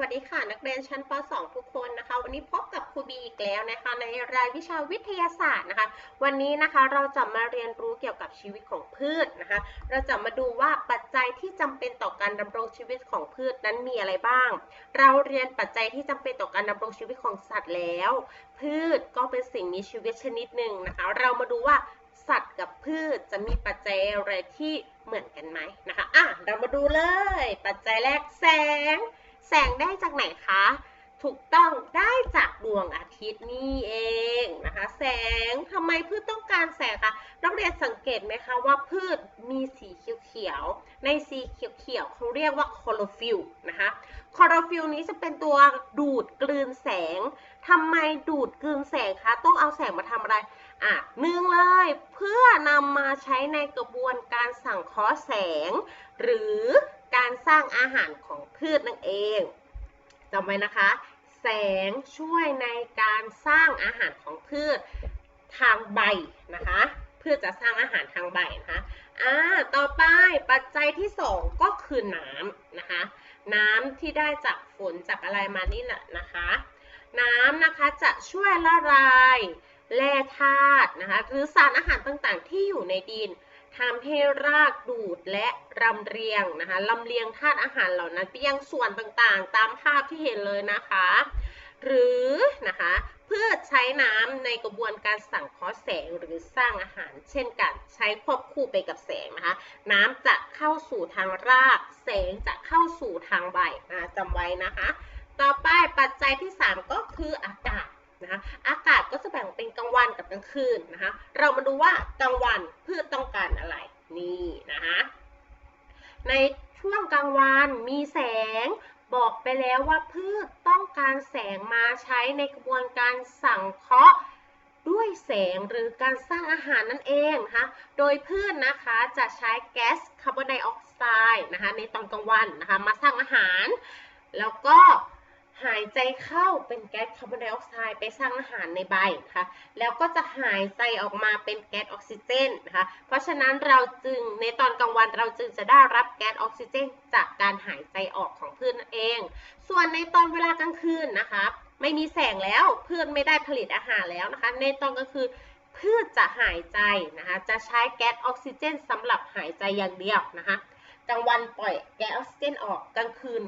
วัสดีค่ะ นักเรียนชั้นป .2 ทุกคนนะคะ วันนี้พบกับครูบีอีกแล้วนะคะ ในรายวิชาวิทยาศาสตร์นะคะ วันนี้นะคะเราจะมาเรียนรู้เกี่ยวกับชีวิตของพืชนะคะ เราจะมาดูว่าปัจจัยที่จำเป็นต่อการดำรงชีวิตของพืชนั้นมีอะไรบ้าง เราเรียนปัจจัยที่จำเป็นต่อการดำรงชีวิตของสัตว์แล้ว พืชก็เป็นสิ่งมีชีวิตชนิดหนึ่งนะคะ เรามาดูว่าสัตว์กับพืชจะมีปัจจัยอะไรที่เหมือนกันไหมนะคะอะเรามาดูเลย ปัจจัยแรกแสง แสงได้จากไหนคะ ถูกต้องได้จากดวงอาทิตย์นี่เองนะคะ แสงทำไมพืชต้องการแสงคะนักเรียนสังเกตไหมคะว่าพืชมีสีเขียวๆในสีเขียวๆเขาเรียกว่าคลอโรฟิลนะคะคลอโรฟิลนี้จะเป็นตัวดูดกลืนแสงทำไมดูดกลืนแสงคะต้องเอาแสงมาทำอะไร อะหนึ่งเลยเพื่อนำมาใช้ในกระบวนการสังเคราะห์แสง หรือการสร้างอาหารของพืชนั่นเองจำไว้นะคะ แสงช่วยในการสร้างอาหารของพืชทางใบนะคะเพื่อจะสร้างอาหารทางใบนะคะอ่าต่อไปปัจจัยที่สองก็คือน้ำนะคะ น้ำที่ได้จากฝนจากอะไรมานี่แหละนะคะ น้ำนะคะจะช่วยละลาย แร่ธาตุนะคะหรือสารอาหารต่างๆ ที่อยู่ในดินทำให้รากดูดและรำเรียงนะคะลำเลียงธาตุอาหารเหล่านั้นไปยังส่วนต่างๆ ตามภาพที่เห็นเลยนะคะ หรือนะคะเพื่อใช้น้ำในกระบวนการสังเคราะห์แสงหรือสร้างอาหาร เช่นกันใช้ควบคู่ไปกับแสงนะคะ น้ำจะเข้าสู่ทางราก แสงจะเข้าสู่ทางใบนะจำไว้นะคะ ต่อไปปัจจัยที่ 3 ก็คืออากาศ นะคะอากาศก็จะแบ่งเป็นกลางวันกับกลางคืนนะคะเรามาดูว่ากลางวันพืชต้องการอะไรนี่นะคะในช่วงกลางวันมีแสงบอกไปแล้วว่าพืชต้องการแสงมาใช้ในกระบวนการสังเคราะห์ด้วยแสงหรือการสร้างอาหารนั่นเองนะคะ โดยพืชนะคะจะใช้แก๊สคาร์บอนไดออกไซด์นะคะในตอนกลางวันนะคะมาสร้างอาหาร แล้วก็ หายใจเข้าเป็นแก๊สคาร์บอนไดออกไซด์ไปสร้างอาหารในใบนะคะ แล้วก็จะหายใจออกมาเป็นแก๊สออกซิเจนนะคะ เพราะฉะนั้นเราจึงในตอนกลางวันเราจึงจะได้รับแก๊สออกซิเจน จากการหายใจออกของพืชนั่นเอง ส่วนในตอนเวลากลางคืนนะคะ ไม่มีแสงแล้วพืชไม่ได้ผลิตอาหารแล้วนะคะ ในตอนกลางคืนพืชจะหายใจนะคะ จะใช้แก๊สออกซิเจนสำหรับหายใจอย่างเดียวนะคะ กลางวันปล่อยแก๊สออกซิเจนออกกลางคืน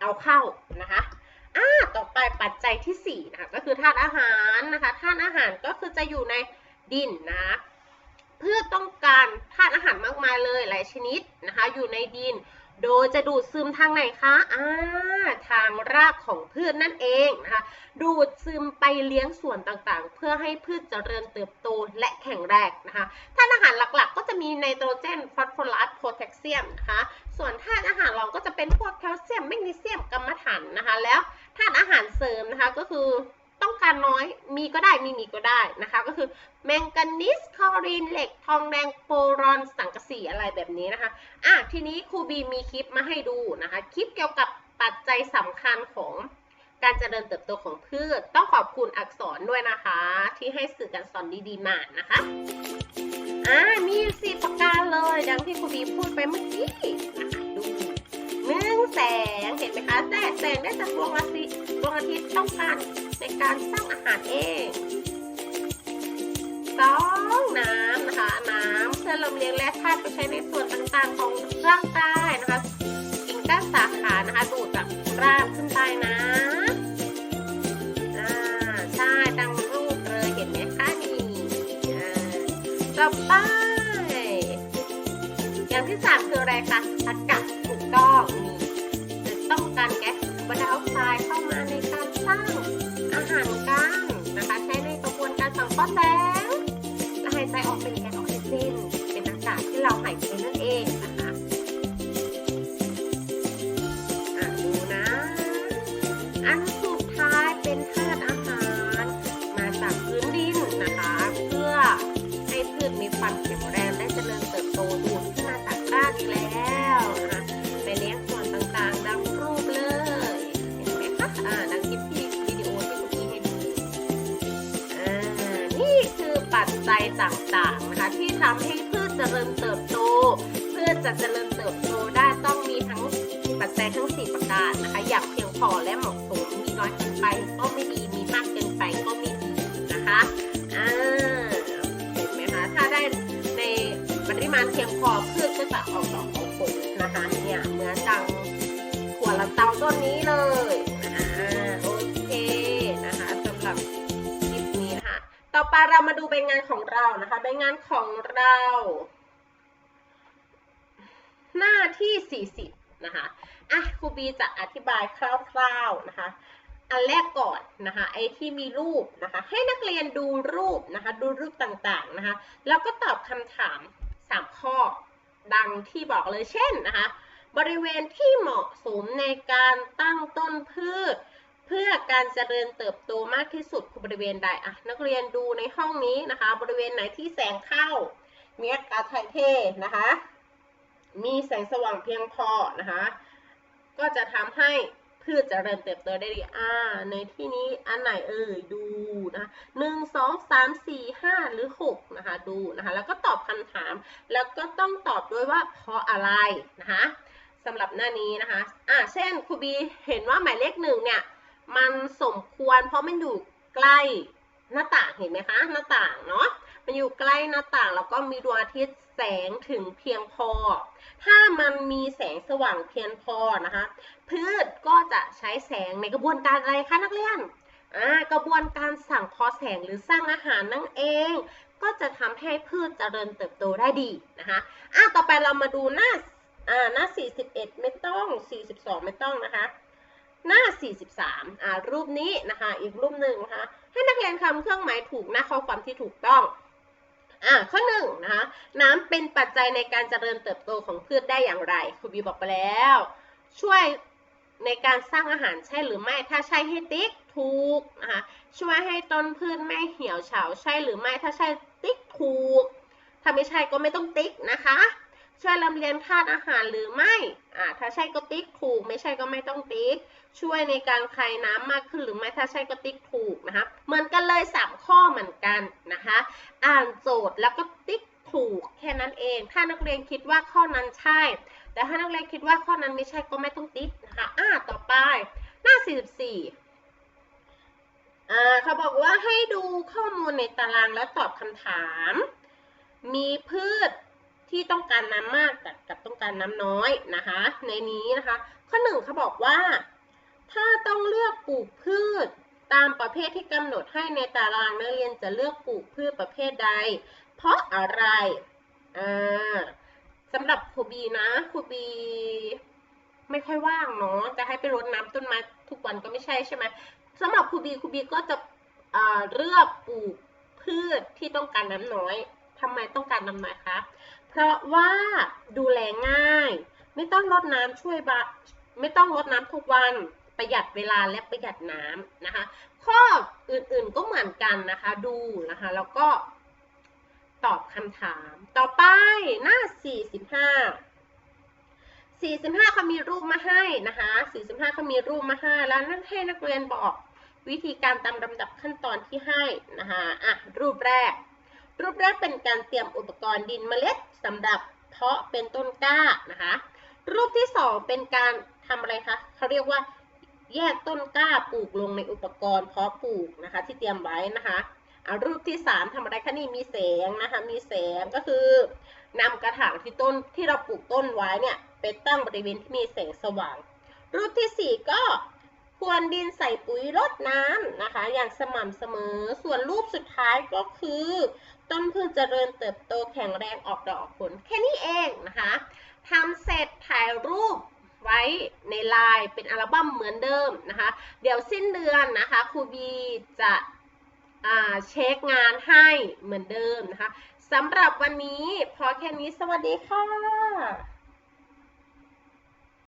เอาเข้านะคะ อ่าต่อไปปัจจัยที่4นะคะก็คือธาตุอาหารนะคะธาตุอาหารก็คือจะอยู่ในดินนะเพื่อต้องการธาตุอาหารมากมายเลยหลายชนิดนะคะอยู่ในดิน โดยจะดูดซึมทางไหนคะอ่าทางรากของพืชนั่นเองนะคะ ดูดซึมไปเลี้ยงส่วนต่างๆ เพื่อให้พืชเจริญเติบโตและแข็งแรงนะคะ ธาตุอาหารหลักๆ ก็จะมีไนโตรเจน ฟอสฟอรัส โพแทสเซียมนะคะ ส่วนธาตุอาหารรองก็จะเป็นพวกแคลเซียม แมกนีเซียมกัมะถันนะคะ แล้วธาตุอาหารเสริมนะคะก็คือ ต้องการน้อยมีก็ได้มีมีก็ได้นะคะ ก็คือแมงกานีสคอรีนเหล็ก ทองแดงโปรอนสังกะสีอะไรแบบนี้นะคะอะทีนี้ครูบีมีคลิปมาให้ดูนะคะ คลิปเกี่ยวกับปัจจัยสำคัญของการเจริญเติบโตของพืช ต้องขอบคุณอักษรด้วยนะคะ ที่ให้สื่อการสอนดีๆมานะคะอ่ามีสี่ประการเลยดังที่ครูบีพูดไปเมื่อกี้ดูหนึ่งแสงเห็นไหมคะแต่แสงได้จากดวงอาทิตย์ดวงอาทิตย์ต้องการ ในการสร้างอาหารเองสองน้ำนะคะน้ำเพื่อลำเลียงแร่ธาตุไปใช้ในส่วนต่างๆของร่างกายนะคะกิ่งก้านสาขานะคะดูดจากรากขึ้นใต้น้ำอ่าใช่ดังรูปเลยเห็นไหมคะนี่ต่อไปอย่างที่สามคืออะไรคะางๆนะคะที่ทำให้พืชเจริญเติบโตเพื่อจะเจริญเติบโตได้ต้องมีทั้งปัจจัยทั้ง 4 ประการนะคะ อย่างเพียงพอและเหมาะสมมีน้อยเกินไปก็ไม่ดีมีมากเกินไปก็ไม่ดีนะคะอ่าเห็นไหมคะถ้าได้ในปริมาณเพียงพอพืชก็จะออกดอกออกผลนะคะเนี่ยเหมือนดังถั่วลันเตาต้นนี้เลย ต่อไปเรามาดูใบงานของเรานะคะใบงานของเรา หน้าที่ 40 นะคะอะครูบีจะอธิบายคร่าวๆนะคะ อันแรกก่อนนะคะไอ้ที่มีรูปนะคะ ให้นักเรียนดูรูปนะคะ ดูรูปต่างๆนะคะ แล้วก็ตอบคำถาม 3 ข้อดังที่บอกเลยเช่นนะคะ บริเวณที่เหมาะสมในการตั้งต้นพืช เพื่อการเจริญเติบโตมากที่สุดคือบริเวณใดอะนักเรียนดูในห้องนี้นะคะ บริเวณไหนที่แสงเข้า มีอากาศถ่ายเทนะคะ มีแสงสว่างเพียงพอนะคะ ก็จะทำให้พืชเจริญเติบโตได้ดีอ่าในที่นี้อันไหนเอ่ยดูนะคะหนึ่งสองสามสี่ห้าหรือหกนะคะดูนะคะแล้วก็ตอบคำถาม แล้วก็ต้องตอบด้วยว่าเพราะอะไรนะคะสำหรับหน้านี้นะคะอ่าเช่นครูบีเห็นว่าหมายเลขหนึ่งเนี่ย มันสมควรเพราะมันอยู่ใกล้หน้าต่างเห็นไหมคะหน้าต่างเนาะมันอยู่ใกล้หน้าต่างแล้วก็มีดวงอาทิตย์แสงถึงเพียงพอ ถ้ามันมีแสงสว่างเพียงพอนะคะ พืชก็จะใช้แสงในกระบวนการอะไรคะนักเรียนอ่ากระบวนการสั่งพอแสงหรือสร้างอาหารนั่นเอง ก็จะทำให้พืชเจริญเติบโตได้ดีนะคะอะต่อไปเรามาดูหน้าอ่าหน้า 41 ไม่ต้อง 42 ไม่ต้องนะคะ หน้า 43อ่ารูปนี้นะคะ อีกรูปหนึ่งนะคะ ให้นักเรียนทำเครื่องหมายถูกหน้าข้อความที่ถูกต้องอ่าข้อหนึ่งนะคะน้ำเป็นปัจจัยในการเจริญเติบโตของพืชได้อย่างไรครูบีบอกไปแล้ว ช่วยในการสร้างอาหารใช่หรือไม่ ถ้าใช่ให้ติ๊กถูกนะคะช่วยให้ต้นพืชไม่เหี่ยวเฉาใช่หรือไม่ ถ้าใช่ติ๊กถูก ถ้าไม่ใช่ก็ไม่ต้องติ๊กนะคะ ช่วยลำเลียงธาตุอาหารหรือไม่อ่าถ้าใช่ก็ติ๊กถูก ไม่ใช่ก็ไม่ต้องติ๊ก ช่วยในการคายน้ำมากขึ้นหรือไม่ถ้าใช่ก็ติ๊กถูกนะคะ เหมือนกันเลยสามข้อเหมือนกันนะคะ อ่านโจทย์แล้วก็ติ๊กถูกแค่นั้นเอง ถ้านักเรียนคิดว่าข้อนั้นใช่ แต่ถ้านักเรียนคิดว่าข้อนั้นไม่ใช่ก็ไม่ต้องติ๊กนะคะ อ่าต่อไป หน้า 44อ่าเขาบอกว่าให้ดูข้อมูลในตารางแล้วตอบคำถาม มีพืช ที่ต้องการน้ำมากกับกับต้องการน้ำน้อยนะคะ ในนี้นะคะ ข้อหนึ่งเขาบอกว่า ถ้าต้องเลือกปลูกพืช ตามประเภทที่กำหนดให้ในตารางนักเรียนจะเลือกปลูกพืชประเภทใด เพราะอะไรอ่าสำหรับครูบีนะครูบีไม่ค่อยว่างเนาะจะให้ไปรดน้ำต้นไม้ทุกวันก็ไม่ใช่ใช่ไหมสำหรับครูบีครูบีก็จะเลือกปลูกพืชที่ต้องการน้ำน้อยทำไมต้องการน้ำน้อยคะ ราะว่าดูแลง่าย ไม่ต้องรดน้ำช่วยบะไม่ต้องรดน้ำทุกวันประหยัดเวลาและประหยัดน้ำนะคะ ข้ออื่นๆก็เหมือนกันนะคะดูนะคะแล้วก็ตอบคำถาม ต่อไปหน้า 45 45เขามีรูปมาให้นะคะ 45เขามีรูปมาให้ แล้วนั่นให้นักเรียนบอกวิธีการตามลำดับขั้นตอนที่ให้นะคะ อะ รูปแรก รูปแรกเป็นการเตรียมอุปกรณ์ดินเมล็ดสำหรับเพาะเป็นต้นกล้านะคะ รูปที่สองเป็นการทำอะไรคะเขาเรียกว่าแยกต้นกล้าปลูกลงในอุปกรณ์เพาะปลูกนะคะ ที่เตรียมไว้นะคะอะรูปที่สามทำอะไรคะนี่มีแสงนะคะ มีแสงก็คือนำกระถางที่ต้นที่เราปลูกต้นไว้เนี่ยไปตั้งบริเวณที่มีแสงสว่าง รูปที่สี่ก็พรวนดินใส่ปุ๋ยรดน้ำนะคะ อย่างสม่ำเสมอ ส่วนรูปสุดท้ายก็คือ ต้นพืชเจริญเติบโตแข็งแรงออกดอกออกผล แค่นี้เองนะคะทำเสร็จถ่ายรูปไว้ในไลน์เป็นอัลบั้มเหมือนเดิมนะคะ เดี๋ยวสิ้นเดือนนะคะครูบีจะเช็คงานให้เหมือนเดิมนะคะสำหรับวันนี้พอแค่นี้สวัสดีค่ะ